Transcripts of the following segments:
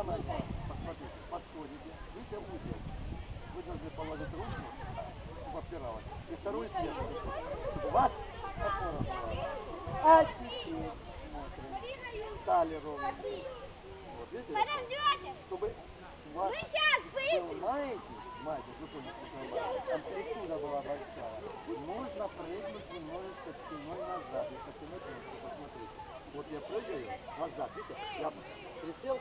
самое главное, посмотрите, подходите, видите узел. Вы должны положить ручку, чтобы опиралась. И вторую сверху. Чтобы вас опора была. А теперь смотрим. Стали ровно. Вот видите? Чтобы вас... Вы сейчас сжимаете, мать, вы помните, амплитуда была большая. Можно прыгнуть немножечко спиной назад. И со спиной посмотрите. Вот я прыгаю назад, видите? Я присел,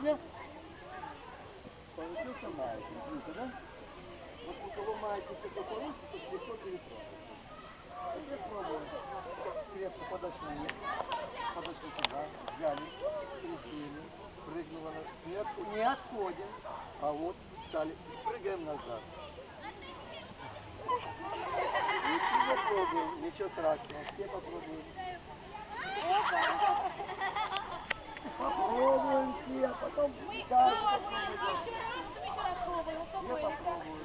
и меня получился маятник. Видите, да? Вот у кого маятник такой получится, то легко перепрыгнуть. Теперь пробуем. Крепко подошли. Подошли сюда. Взяли. Присели. Прыгнула. Не, от- не отходим. А вот стали. Прыгаем назад. Ничего пробуем. Ничего страшного. Все. Попробуем все, а потом каждый попробует. Все попробуют.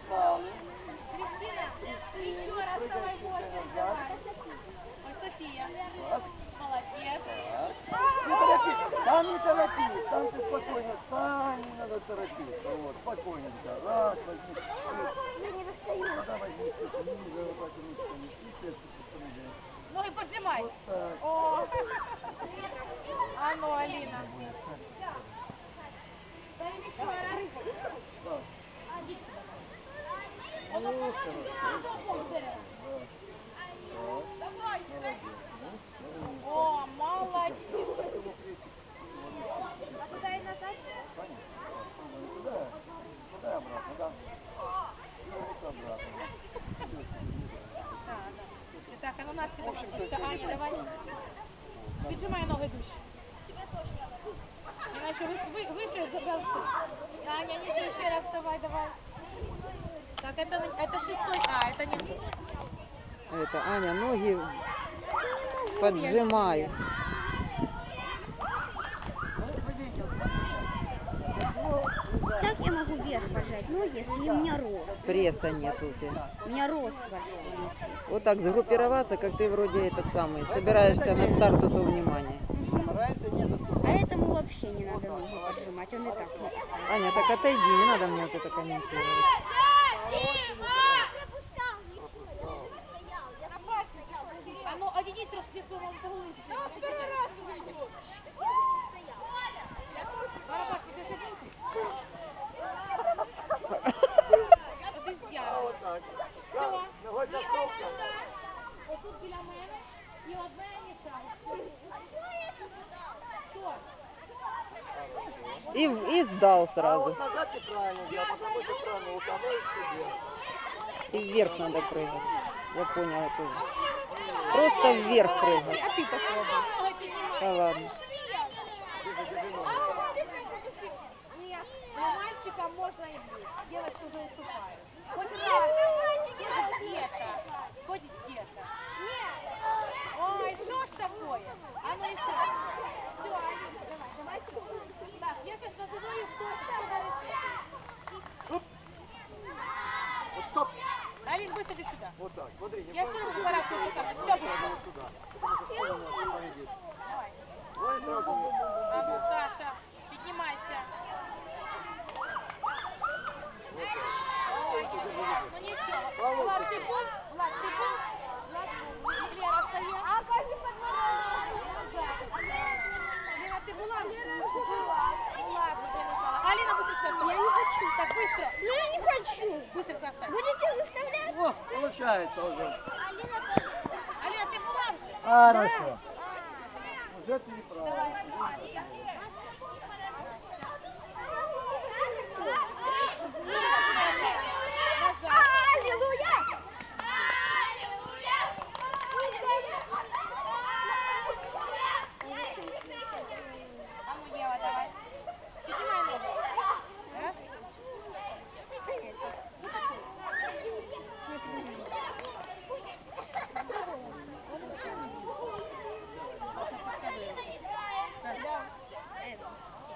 Встали. Присели. Прыгаем спиной назад. Раз. Так. Не торопись, там не торопись, там ты спокойно стань, не надо торопиться. Вот, спокойненько. Раз, возьми. чуть. Сюда возьми чуть ниже, вот так ручками. И сердце прыгаем. Ноги поджимай. Вот так. О. А ну, Алина. Ну, хорошо. О, молодец. А куда и назад? Туда и обратно, да. Так, а ну нас Аня, давай. Піджимай ноги дужче. Иначе вы, вы, выше забрался. Аня, ничего, еще раз вставай, давай. Так, это, это шестой, а, это не... Это, Аня, ноги поджимай. Как я могу вверх пожать ноги, если у меня рост? Пресса нет у тебя. У меня рост большой. Вот так сгруппироваться, как ты вроде этот самый, собираешься на старт, то внимание. Стараемся не заступать. А этому вообще не надо ноги поджимать, он и так. Аня, так отойди, не надо мне вот это комментировать. А ну, оденись трошки словом голову. Барабаш, тебе ще бути? Один А я. вот так. Да, ногой за стол Отут біля мене і одне нічого. Що? И, и сдал А сразу. вот назад ты правильно делал, потому что правильно у кого и себе. И вверх надо прыгать. Я поняла тоже. Просто вверх прыгать. А ты попробуй. Ноги піднімай. Да ладно. Смотри, не Я ноги, руками. ноги Стоп. Давай. Сразу тебе. Саша, поднимайся. Ну ничего. Влад, ты был? Влад, ты был? Влад. Лера стоит. А каждый Лена, ты была? Была. Ладно. Алина, быстро ставь. Я не хочу. Так, быстро. Ну я не хочу. Быстро ставь. Будете заставлять? О, получается уже. Алина, ты была? Хорошо. Уже переправилась. Аллилуйя! А ну, Ева, давай. Поднимай ногу. Раз.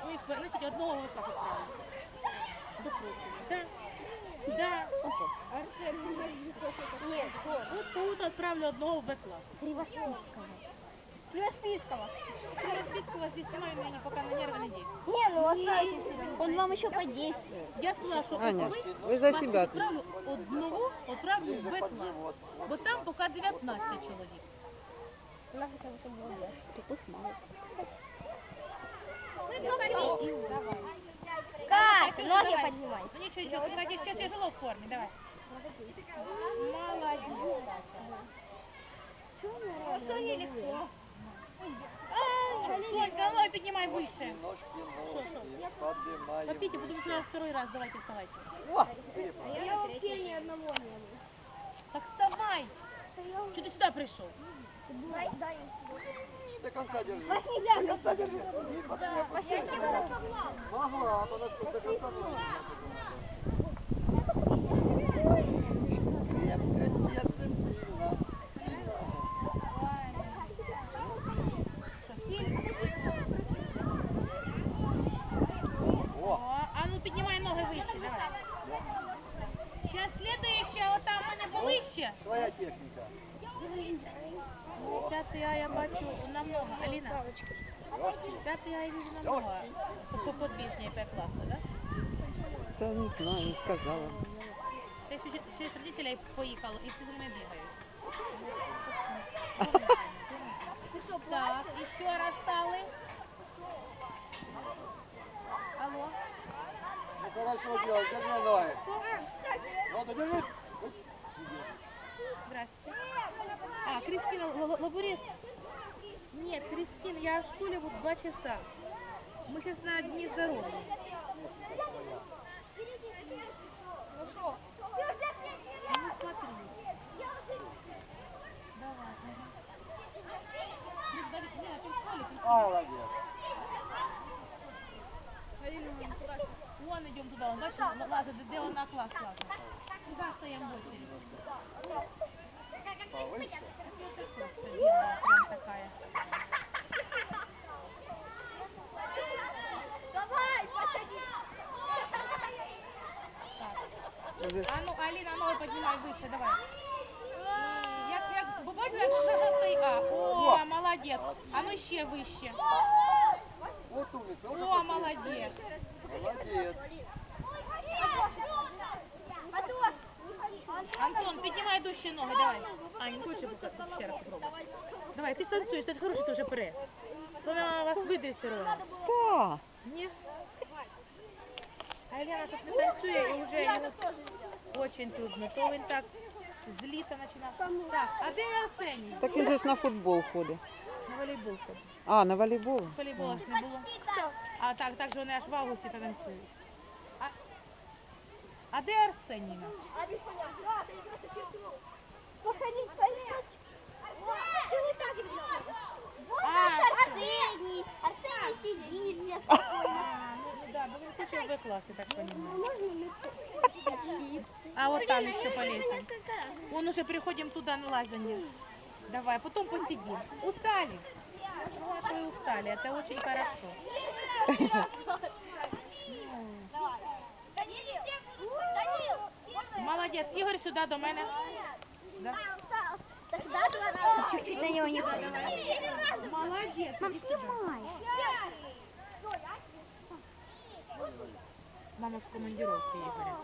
Ну, и, значит, одного вот так вот правильно. До профиля. Да. Да. Арсен, нет, Вот тут отправлю одного в Б-класс. Кривоспицкого. Кривоспицкого. Кривоспицкого здесь снимаю, но они пока на нервы не действуют. Не, ну оставьте себе. Он вам еще подействует. Я сказала, що Аня, ви ви за себе відправлю одного, відправлю в Ближе под Б-клас. живот. Бо там поки 19. 15 чоловік. Надо как будто было вверх. Таких мало. Давай. Как? Ноги поднимай. Ну ничего, ничего, кстати, сейчас тяжело в форме, давай. Все нелегко. Сонь, головой поднимай выше. Попейте, потому что я второй раз, давайте вставайте. Я вообще ни одного не было. Так вставай. Что ты сюда пришел? Дай, дай. До конца держи. Вас нельзя. До конца держи. И потом- Могла, подожди, до конца держи. Крепко, держи сильно. Сильно. Что, сильно? О, О, а ну піднімай ноги вище, давай. Сейчас следующая, вот там у мене вище. твоя техника. П'ятий А я бачу намного. Аліна, Легкий. п'ятий А я вижу намного. По подвижнее П класса, да? Да не знаю, не сказала. Шесть, уч- шесть родителей поїхало і всі за мною бігають. Так, і ще раз стали. Алло. Ну хорошо делай, держи ноги. Вот, держи. Здрасте. А, Кристина Л- Л- Лабурец. Нет, Кристина, я в школе вот два часа. Мы сейчас на дни здоровья. молодець. А ну ще вище. Вот умница. вот О, такой. молодець. Молодец. Антон, піднімай дужче ноги, давай. А, не хоче пока- ще раз спробуй. Давай, ти ж танцюєш, ти ж хороший, ти вже пере. Вона вас видить все одно. Та. Ні? А Ілляна тут не танцює і вже йому очень трудно. То він так з літа починав. Так, а де Арсеній? Так він же ж на футбол ходить. На волейбол ходить. А, на волейбол. Волейбола ж не було. А так, так же вони аж в августі та танцюють. А, а де Арсеніна? Походить, поехать. Ты вот так сделал. Вот А, наш Арсений. Арсений сидит мне спокойно. А, ну, ну да, бо він хоче в Б-класі, так розумію. Можно мне чипсы? А вот там еще полезем. Вон уже переходим туда на лазание. Давай, потом посидим. Устали. Ну, а что и устали, это очень хорошо. Молодец. Игорь, сюда до мене. Да. Тогда два раза. Чуть-чуть на него не Молодец. Мам, иди сюда. снимай. Мама в командировке Игоря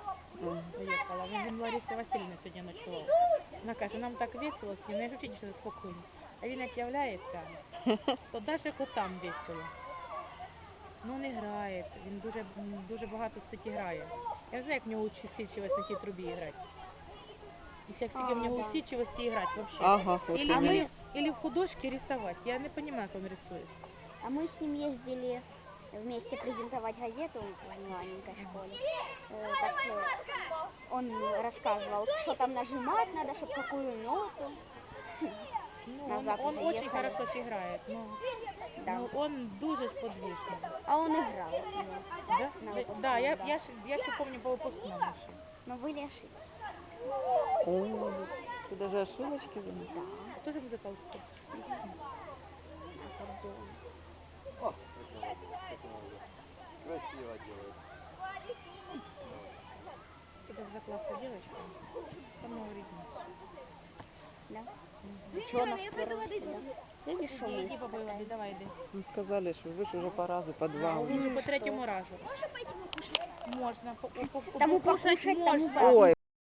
Ага. уехала. Він Лариса Васильівна сьогодні ночувала. Вона каже, нам так весело, всім, не жучіть, що спокійно. А він як являється, то навіть котам весело. Ну не грає, він дуже, м, дуже багато статі грає. Я не знаю, як в нього усидчивість на тій трубі грати. І як стільки в А, нього да. усидчивості грати взагалі. Ага, от Или, іменно. мы, или в художке рисовать. Я не понимаю, как он рисует. А мы с ним ездили вместе презентовать газету в маленькой школе. Э, Так э, он рассказывал, что там нажимать надо, чтобы какую ноту. Ну, он, он очень ехали. хорошо играет. Ну, Да. ну, он дуже подвижный. А он играл. ну, Да, На да, выпускном, да, я, да. я, я ще помню по выпускному. Но были ошибки. О, ти даже ошибочки заметила? Хто ж музикал? Аккордеон. О, это как она уже красиво делает. Це за класна девочка. Самого рідного. Да? Ученых первый всегда. Видишь, что Іди, мы? іди побила, іди, давай, іди. Ну сказали, що ви ж уже по разу, по два. Він уже. же по третьому разу. Можно пойти покушать? Можна. по- по- по- Тому покушать покушать, тому можна. покушать. Ой,